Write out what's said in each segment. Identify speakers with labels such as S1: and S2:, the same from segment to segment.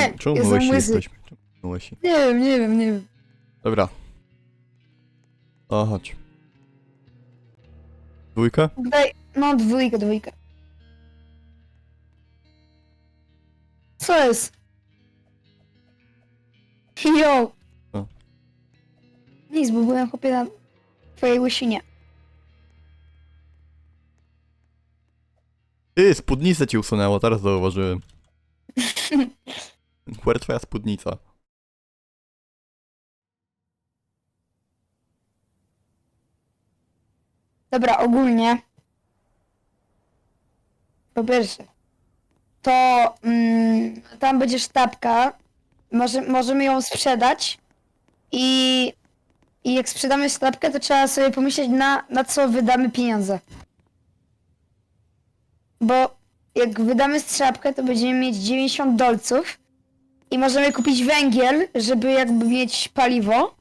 S1: Nie,
S2: czemu
S1: jestem
S2: łysi
S1: łysy.
S2: jesteśmy? Czemu?
S1: Nie wiem, nie wiem, nie wiem.
S2: Dobra. O, chodź. Dwójka?
S1: Daj, no dwójkę, dwójkę. Co jest? Jo.
S2: Co?
S1: Nic, bo byłem chłopie na twojej łysinie.
S2: Ty, spódnicę ci usunęło, teraz zauważyłem. Where twoja spódnica?
S1: Dobra, ogólnie. Po pierwsze, to mm, tam będzie sztabka. Może, możemy ją sprzedać. I, I jak sprzedamy sztabkę, to trzeba sobie pomyśleć, na, na co wydamy pieniądze. Bo jak wydamy strzapkę, to będziemy mieć 90 dolców. I możemy kupić węgiel, żeby jakby mieć paliwo.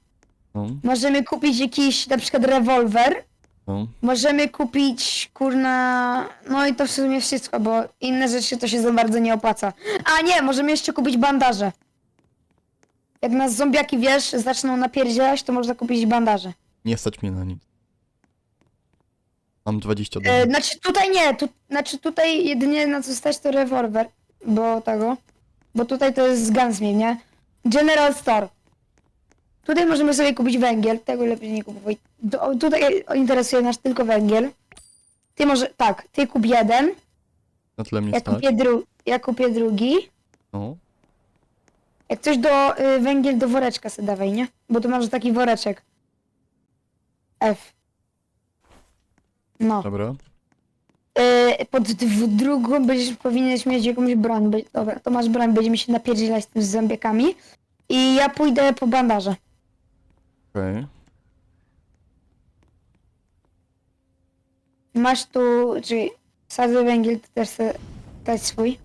S2: No,
S1: Możemy kupić jakiś na przykład rewolwer.
S2: no.
S1: Możemy kupić, kurna, no i to w sumie wszystko, bo inne rzeczy to się za bardzo nie opłaca. A nie, możemy jeszcze kupić bandaże. Jak nas zombiaki, wiesz, zaczną napierdzielać, to można kupić bandaże.
S2: Nie stać mnie na nic. Mam 20
S1: E,
S2: dolarów.
S1: znaczy tutaj nie, tu, znaczy tutaj jedynie na co stać to rewolwer, bo tego, bo tutaj to jest Gunsmith, nie? General Store. Tutaj możemy sobie kupić węgiel, tego lepiej nie kupować. Do- Tutaj interesuje nas tylko węgiel. Ty może, tak, ty kup jeden,
S2: Na tyle mnie
S1: Ja
S2: stać.
S1: kupię, dru- ja kupię drugi.
S2: No.
S1: Jak coś do y, węgiel do woreczka sobie dawaj, nie? Bo tu masz taki woreczek. F. No.
S2: Dobra.
S1: Y, pod drugą będziesz powinieneś mieć jakąś broń. Be- Dobra, to masz broń, będziemy się napierdzielać z tym z zombiakami. I ja pójdę po bandaże.
S2: Okej.
S1: Masz tu, czyli sadzę węgiel, ty też sobie dać swój.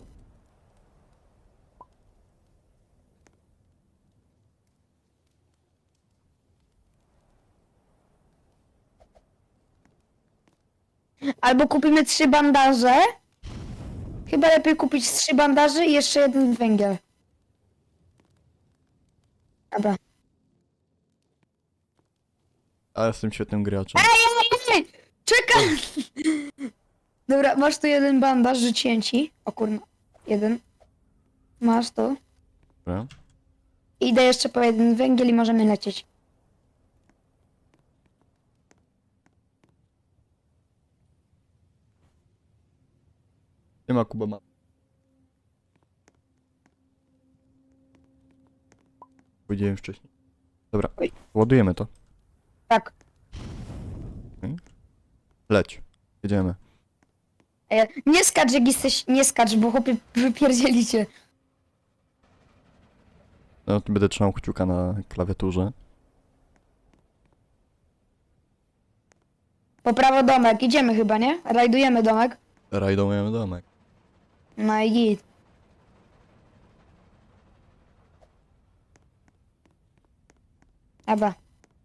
S1: Albo kupimy trzy bandaże. Chyba lepiej kupić trzy bandaże i jeszcze jeden węgiel. Dobra.
S2: Ale jestem świetnym graczem.
S1: Ej, czekaj! Dobra, masz tu jeden bandaż, rzuciłem ci. O kurna, jeden. Masz to.
S2: Dobra.
S1: Idę jeszcze po jeden węgiel i możemy lecieć.
S2: Nie ma Kuba ma. Powiedziałem wcześniej. Dobra,
S1: Oj.
S2: ładujemy to.
S1: Tak.
S2: Leć. Jedziemy.
S1: E, nie skacz, jak jesteś, nie skacz, bo chłopie wypierdzielicie.
S2: No, to będę trzymał kciuka na klawiaturze.
S1: Po prawo domek, idziemy chyba, nie? Rajdujemy domek.
S2: Rajdujemy domek.
S1: No i git. Dobra.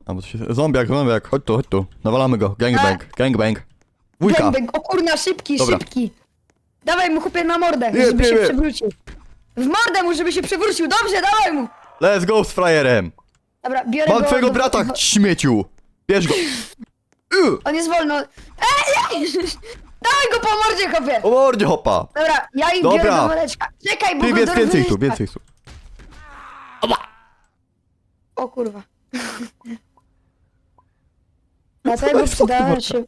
S2: A bo to się... Zombiak, zombiak, chodź tu, chodź tu. Nawalamy go. Gangbang, gangbang. Dwójka.
S1: Bębek, o kurna, szybki,
S2: Dobra.
S1: szybki. Dawaj mu chłopie na mordę,
S2: Nie,
S1: żeby
S2: nie,
S1: się
S2: nie.
S1: przewrócił. W mordę mu, żeby się przewrócił, dobrze, dawaj mu.
S2: Let's go z frajerem.
S1: Dobra, biorę
S2: Mam
S1: go.
S2: twojego
S1: do-
S2: brata, śmieciu. Bierz go.
S1: On jest wolno. Ej, ej! Dawaj go po mordzie, chłopie.
S2: O mordzie hopa.
S1: Dobra, ja ich
S2: Dobra.
S1: biorę do woreczka. Czekaj, bo
S2: Ty
S1: go
S2: więcej,
S1: do
S2: więcej tu, więcej tu.
S1: O kurwa. Dlatego
S2: Weź
S1: przydaje się...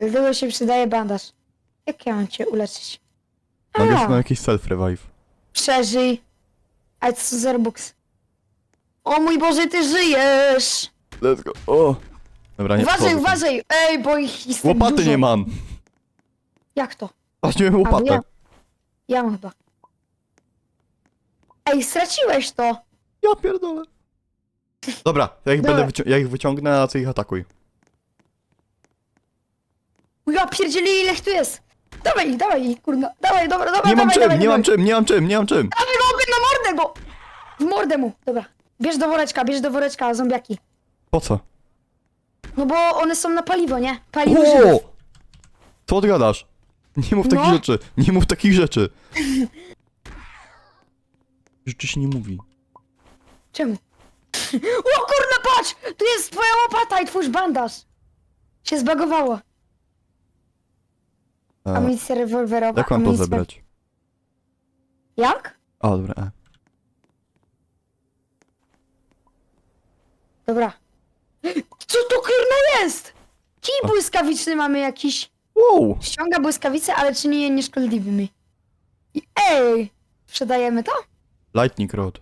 S1: Dlatego się przydaje bandaż. Jak ja mam cię uleczyć? A,
S2: na jakiś self-revive.
S1: przeżyj. A co za Robux? O mój Boże, ty żyjesz!
S2: Let's go. O. Dobra, nie
S1: Uważaj, uważaj! Ej, bo ich jest tak
S2: Łopaty
S1: dużo.
S2: nie mam.
S1: Jak to?
S2: Właśnie miałem
S1: A,
S2: łopatę.
S1: ja. Ja mam chyba. Ej, straciłeś to!
S2: Ja pierdolę. Dobra, ja ich,
S1: Dobra.
S2: będę wycią- ja ich wyciągnę, a ty ich atakuj.
S1: Ja pierdzieli, ile tu jest! Dawaj ich, dawaj ich, kurna. Dawaj, dobra, dobra,
S2: Nie mam
S1: dawaj,
S2: czym,
S1: dawaj,
S2: nie
S1: dawaj.
S2: mam czym, nie mam czym, nie mam czym.
S1: Dawaj go, na mordę go! W mordę mu, dobra. Bierz do woreczka, bierz do woreczka, zombiaki.
S2: Po co?
S1: No bo one są na paliwo, nie? Paliwo żywot.
S2: O! Co odgadasz? Nie mów takich
S1: No.
S2: rzeczy, nie mów takich rzeczy. Rzeczy się nie mówi.
S1: Czemu? O kurna, patrz! Tu jest twoja łopata i twój bandaż. Się zbagowało.
S2: A,
S1: Amunicja rewolwerowa.
S2: jak mam to
S1: amunicja-
S2: zebrać?
S1: Jak?
S2: A, dobra, e.
S1: Dobra. Co to kurna jest? Kij
S2: O.
S1: błyskawiczny mamy jakiś.
S2: Wow!
S1: Ściąga błyskawice, ale czyni je nieszkodliwymi. I ej! Sprzedajemy to?
S2: Lightning Rod.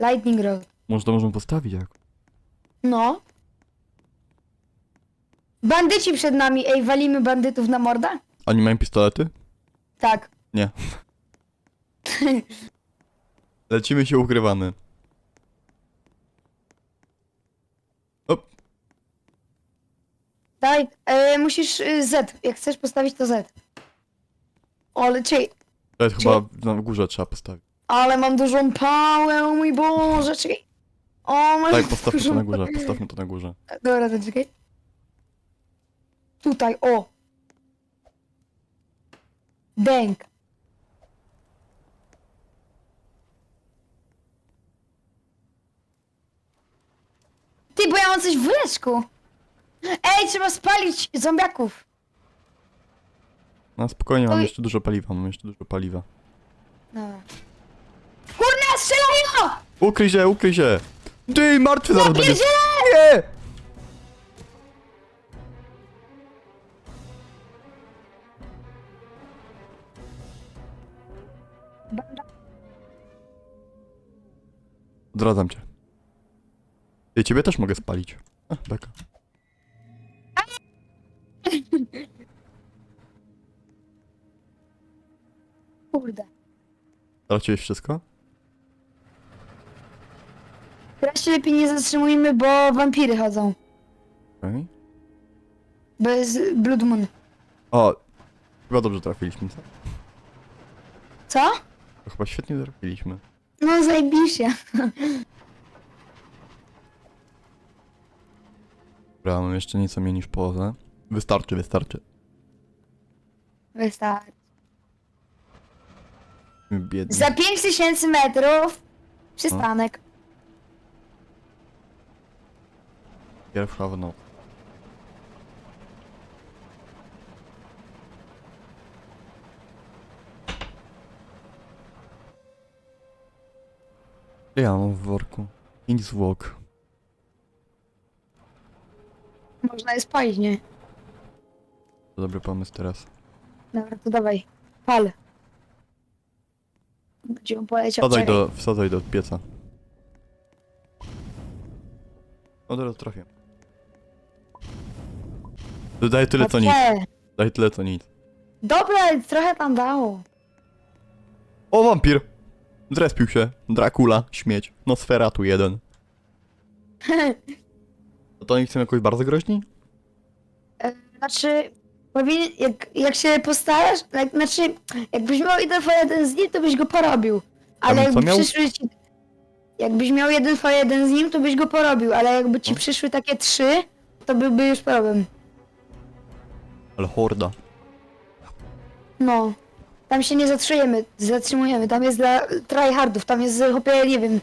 S1: Lightning Rod.
S2: Może to możemy postawić jak?
S1: No. Bandyci przed nami. Ej, walimy bandytów na mordę?
S2: Oni mają pistolety?
S1: Tak.
S2: Nie. Lecimy się ukrywamy.
S1: Daj, e, musisz y, Z. Jak chcesz postawić to Z. Ale czekaj.
S2: to jest chyba na górze trzeba postawić.
S1: Ale mam dużą pałę, o mój Boże, czekaj. O, mam
S2: Daj, postawmy to
S1: dużą
S2: na górze, postawmy to na górze.
S1: Dobra, to czekaj. Tutaj, o. Bęk. Ty, bo ja mam coś w woreczku. Ej, trzeba spalić zombiaków.
S2: No spokojnie, mam
S1: Oj.
S2: jeszcze dużo paliwa, mam jeszcze dużo paliwa.
S1: Dobra. Kurna, strzelają!
S2: Ukryj się, ukryj się! Ty, martwy zaraz będzie!
S1: Pierdzielę!
S2: Nie! Odradzam cię. I ciebie też mogę spalić. Ach, beka.
S1: Kurde.
S2: Straciłeś wszystko?
S1: Teraz się lepiej nie zatrzymujmy, bo wampiry chodzą.
S2: Okej.
S1: Bez Blood Moon.
S2: O, chyba dobrze trafiliśmy, co?
S1: Co?
S2: To chyba świetnie trafiliśmy.
S1: No zajebiście.
S2: Dobra, mam jeszcze nieco mniej niż połowę. Wystarczy, wystarczy.
S1: Wystarczy.
S2: Biedni.
S1: Za 5000 metrów przystanek.
S2: Pierwsza w noc. Ja mam w worku. Pięć zwłok.
S1: Można je spalić, nie?
S2: To dobry pomysł teraz.
S1: Dobra, to dawaj. Pal. Gdzie on poleciał?
S2: Wsadzaj do, wsadzaj do pieca. O, teraz trafię. Daję tyle co nic. Daj tyle co nic.
S1: Dobra, trochę tam dało.
S2: O, wampir! Zrespił się. Dracula, śmieć. Nosferatu jeden. To oni są jakoś bardzo groźni?
S1: Znaczy, powinien, jak, jak się postarasz, jak, znaczy, jakbyś miał jeden jeden z nim, to byś go porobił. Ale
S2: bym co
S1: jakby
S2: miał?
S1: przyszły ci... Jakbyś miał jeden jeden z nim, to byś go porobił, ale jakby ci
S2: No.
S1: przyszły takie trzy, to byłby już problem.
S2: Ale horda.
S1: No. Tam się nie zatrzymujemy, zatrzymujemy. Tam jest dla tryhardów, tam jest, chłopie, nie wiem,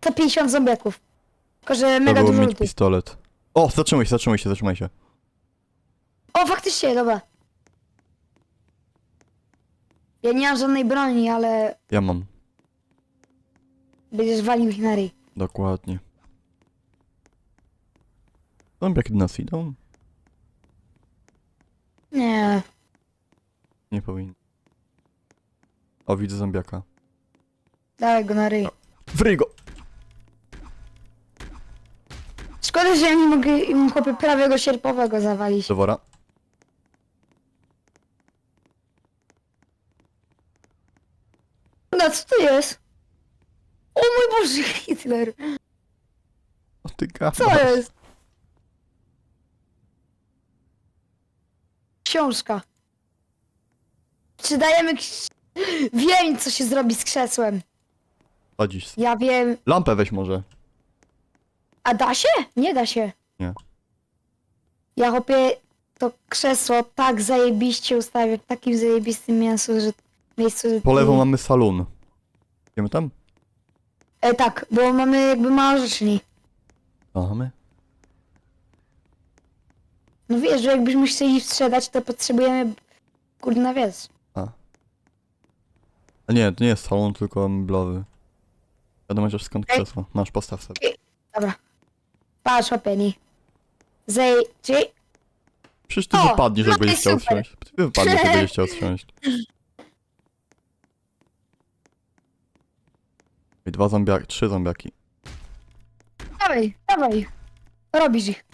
S1: 150 zombiaków. Tylko, że
S2: Trzeba
S1: mega
S2: było
S1: dużo
S2: mieć pistolet. O, zatrzymaj się, zatrzymaj się, zatrzymaj się.
S1: O, faktycznie, dobra. Ja nie mam żadnej broni, ale
S2: Ja mam.
S1: będziesz walił ich na ryj.
S2: Dokładnie. Zombiaki do nas idą?
S1: Nie.
S2: Nie powinni. O, widzę zombiaka.
S1: Dawaj go na ryj.
S2: Frygo!
S1: Szkoda, że ja nie mogę im chłopie prawego sierpowego zawalić.
S2: Dowora.
S1: Co to jest? O mój Boże, Hitler!
S2: O ty gadasz.
S1: Co jest? Książka. Czy dajemy... ks- Wiem, co się zrobi z krzesłem.
S2: Sadzisz.
S1: Ja wiem...
S2: Lampę weź może.
S1: A da się? Nie da się.
S2: Nie.
S1: Ja chłopie to krzesło tak zajebiście ustawię, w takim zajebistym miejscu, że... Miejscu, że...
S2: Po lewo mamy salon. Idziemy tam?
S1: E, tak, bo mamy jakby mało rzeczy.
S2: Mamy?
S1: No wiesz, że jakbyśmy chcieli sprzedać, to potrzebujemy kurna wiec.
S2: A. A nie, to nie jest salon, tylko meblowy. Wiadomo chociaż skąd
S1: Ej.
S2: krzesło. Masz, postaw sobie.
S1: Dobra. Patrz, Penny. Zejdź.
S2: Przecież ty
S1: O,
S2: wypadniesz,
S1: no to
S2: będziesz
S1: jest
S2: chciał
S1: super.
S2: wsiąść. Ty wypadniesz, jak będziesz chciał wsiąść. I dwa zombiaki, trzy zombiaki.
S1: Dawaj, dawaj. Robisz ich.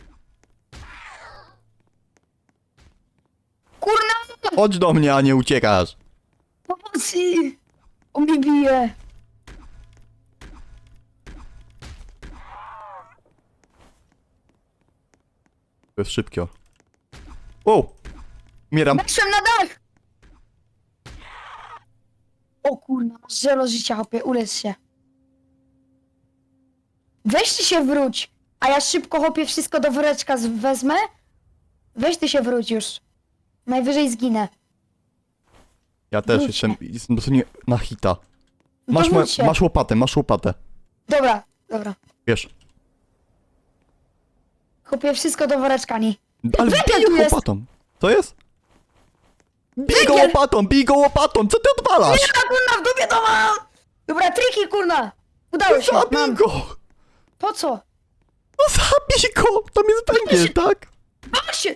S1: Kurna!
S2: Chodź do mnie, a nie uciekasz!
S1: Pomocy! On mnie bije.
S2: To jest szybkie. Wow! Umieram.
S1: Weszłem na dach! O kurna, masz zero życia, hopie, ulecz się. Weź ty się wróć, a ja szybko hopie wszystko do woreczka z- wezmę. Weź ty się wróć już. Najwyżej zginę.
S2: Ja też
S1: Wróć
S2: jestem, jestem dosłownie na hita.
S1: No to
S2: Masz, mo-
S1: wróć się.
S2: masz łopatę, masz łopatę.
S1: Dobra, dobra.
S2: Wiesz.
S1: Hopie wszystko do woreczka, nie.
S2: Ale
S1: Węgiel
S2: bij
S1: jest!
S2: łopatą. Co jest? Bij go
S1: Węgiel!
S2: łopatą, bij go łopatą! Co ty odwalasz?
S1: Nie, kurna, w dupie to mam! Dobra, triki, kurna! Udało się,
S2: Zabij go!
S1: Po co?
S2: No zabij go! Tam jest węgiel, tak?
S1: Mam się!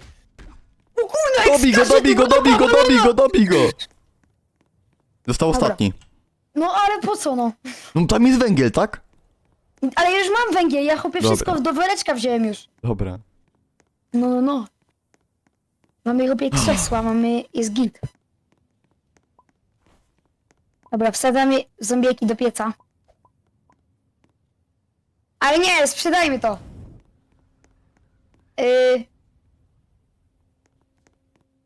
S1: O kurna,
S2: Dobij go, dobij go, dobij go, dobij go, dobij go! Został
S1: Dobra.
S2: ostatni.
S1: No ale po co, no?
S2: No tam jest węgiel, tak?
S1: Ale już mam węgiel, ja chłopie
S2: Dobra.
S1: wszystko do woreczka wziąłem już.
S2: Dobra.
S1: No, no, no. Mamy chłopie krzesła, mamy... jest git. Dobra, wsadzamy zombieki do pieca. Ale nie, sprzedajmy to. Yy...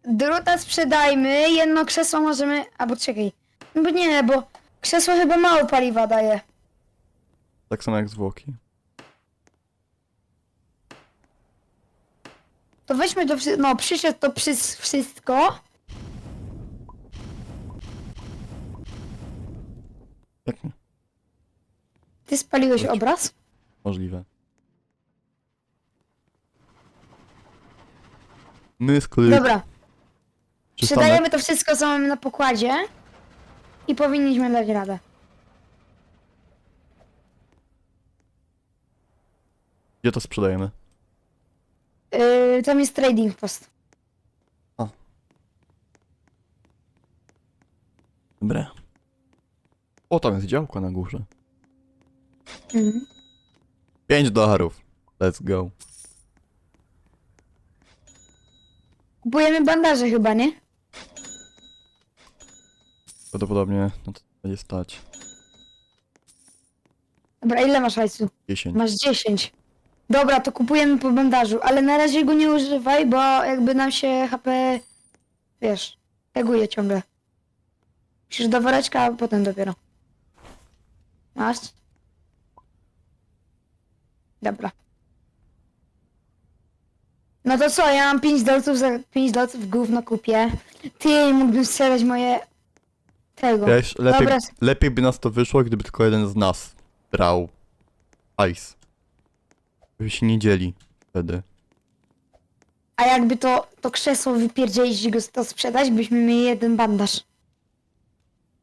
S1: Druta sprzedajmy, jedno krzesło możemy... Albo czekaj. No bo nie, bo krzesło chyba mało paliwa daje.
S2: Tak samo jak zwłoki.
S1: To weźmy to, wszy- no przyszedł to przez wszystko.
S2: Jak nie?
S1: Ty spaliłeś
S2: Chodź.
S1: obraz?
S2: Możliwe. Myskly.
S1: Dobra,
S2: Przystanek.
S1: sprzedajemy to wszystko, co mamy na pokładzie i powinniśmy dać radę.
S2: Gdzie to sprzedajemy?
S1: Yy, tam jest trading post.
S2: Dobra. O, tam jest działko na górze.
S1: Mhm.
S2: 5 dolarów. Let's go.
S1: Kupujemy bandaże chyba, nie?
S2: Prawdopodobnie no to będzie stać
S1: Dobra, ile masz hajsu?
S2: 10.
S1: Masz 10. Dobra, to kupujemy po bandażu, ale na razie go nie używaj, bo jakby nam się HP, wiesz, teguje ciągle. Musisz do woreczka, a potem dopiero. Masz? Dobra. No to co, ja mam 5 dolców za 5 dolców gówno kupię. Ty, mógłbym strzelać moje... Tego.
S2: Wiesz, lepiej,
S1: Dobra,
S2: lepiej by nas to wyszło, gdyby tylko jeden z nas brał ice. By się nie dzieli wtedy.
S1: a jakby to, to krzesło wypierdzielić i go to sprzedać, byśmy mieli jeden bandaż.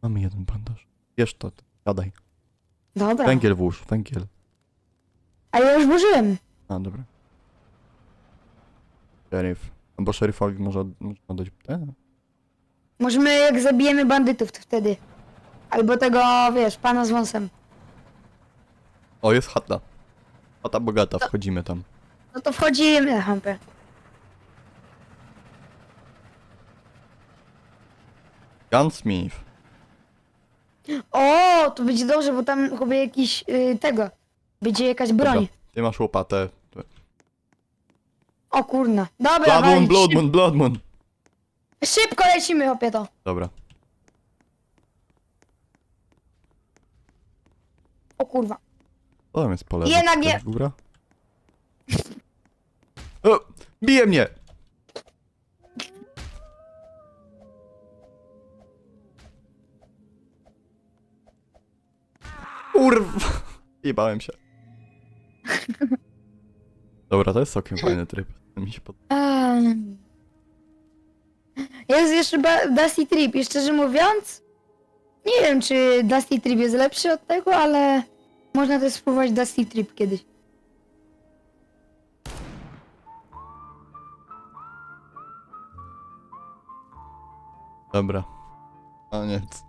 S2: Mamy jeden bandaż. Wiesz to, gadaj.
S1: Dobra.
S2: Węgiel włóż, węgiel.
S1: A ja już włożyłem.
S2: A, dobra. Szeryf. No bo szeryfowi może można dać... E,
S1: Możemy, jak zabijemy bandytów, to wtedy. Albo tego, wiesz, pana z wąsem.
S2: O, jest chata. Chata bogata, wchodzimy tam.
S1: No to wchodzimy, hampę.
S2: Gunsmith.
S1: O, to będzie dobrze, bo tam chyba jakiś y, tego. Będzie jakaś broń.
S2: Dobra, ty masz łopatę.
S1: O kurna. Dobra,
S2: Blood
S1: dawaj,
S2: Moon, Blood
S1: szyb,
S2: Moon, Blood Moon.
S1: szybko lecimy, hopie to.
S2: Dobra.
S1: O kurwa.
S2: O, tam jest po lewo.
S1: Jednak nie-
S2: Góra. O, bije mnie! Kurwa. I bałem się. Dobra, to jest całkiem fajny tryb. Mi się podoba.
S1: A. Jest jeszcze ba- Dusty Trip i szczerze mówiąc, nie wiem czy Dusty Trip jest lepszy od tego, ale można też spróbować Dusty Trip kiedyś.
S2: Dobra. Koniec.